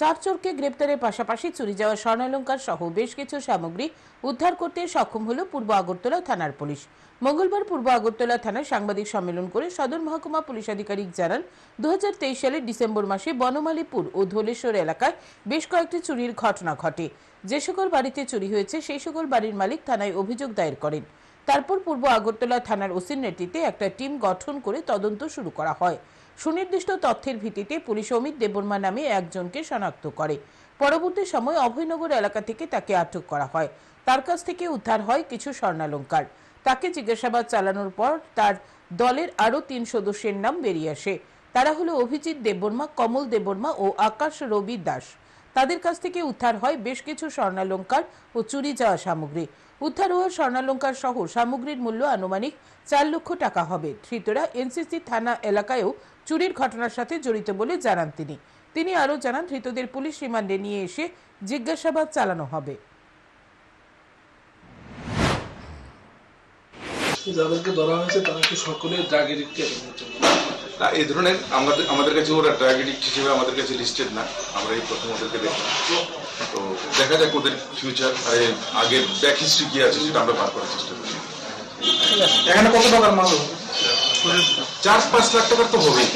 চার চোরকে গ্রেপ্তারের পাশাপাশি চুরি যাওয়া স্বর্ণালঙ্কার সহ বেশ কিছু সামগ্রী উদ্ধার করতে সক্ষম হল পূর্ব আগরতলা থানার পুলিশ। মঙ্গলবার পূর্ব আগরতলা থানায় সাংবাদিক সম্মেলন করে সদর মহকুমা পুলিশ আধিকারিক জানান দু সালের ডিসেম্বর মাসে বনমালীপুর ও ধলেশ্বর এলাকায় বেশ কয়েকটি চুরির ঘটনা ঘটে। যে সকল বাড়িতে চুরি হয়েছে সেই সকল বাড়ির মালিক থানায় অভিযোগ দায়ের করেন। তারপর পূর্ব আগরতলা থানার ওসির নেতৃত্বে একটা টিম গঠন করে তদন্ত শুরু করা হয়। সুনির্দিষ্ট তথ্যের ভিত্তিতে পুলিশ অমিত দেববর্মা নামে একজনকে শনাক্ত করে। পরবর্তী সময় অভয়নগর এলাকা থেকে তাকে আটক করা হয়। তার কাছ থেকে উদ্ধার হয় কিছু স্বর্ণালঙ্কার। তাকে জিজ্ঞাসাবাদ চালানোর পর তার দলের আরও তিন সদস্যের নাম বেরিয়ে আসে। তারা হলো অভিজিৎ দেববর্মা, কমল দেববর্মা ও আকাশ রবি দাস। তাদের কাছ থেকে উদ্ধার হয় বেশ কিছু স্বর্ণালঙ্কার ও চুরি যাওয়া সামগ্রী। উদ্ধার হওয়া স্বর্ণালঙ্কার সহ সামগ্রীর মূল্য আনুমানিক চার লক্ষ টাকা হবে। ধৃতরা এনসিসি থানা এলাকায়ও চুরির ঘটনার সাথে জড়িত বলে জানান তিনি। তিনি আরও জানান, ধৃতদের পুলিশ রিমান্ডে নিয়ে এসে জিজ্ঞাসাবাদ চালানো হবে। যাদেরকে ধরা হয়েছে তারা সকলে ড্রাগ না এই ধরনের আমাদের আমাদের কাছে ওরা ড্রাগ এডিক্ট হিসেবে আমাদের কাছে লিস্টেড না। আমরা এই প্রথম ওদেরকে দেখলাম তো দেখা যাক ওদের ফিউচার আর আগের ব্যাক হিস্ট্রি কি আছে সেটা আমরা বার করার চেষ্টা করছি এখানে কত টাকার মাল? চার পাঁচ লাখ টাকার তো হবেই।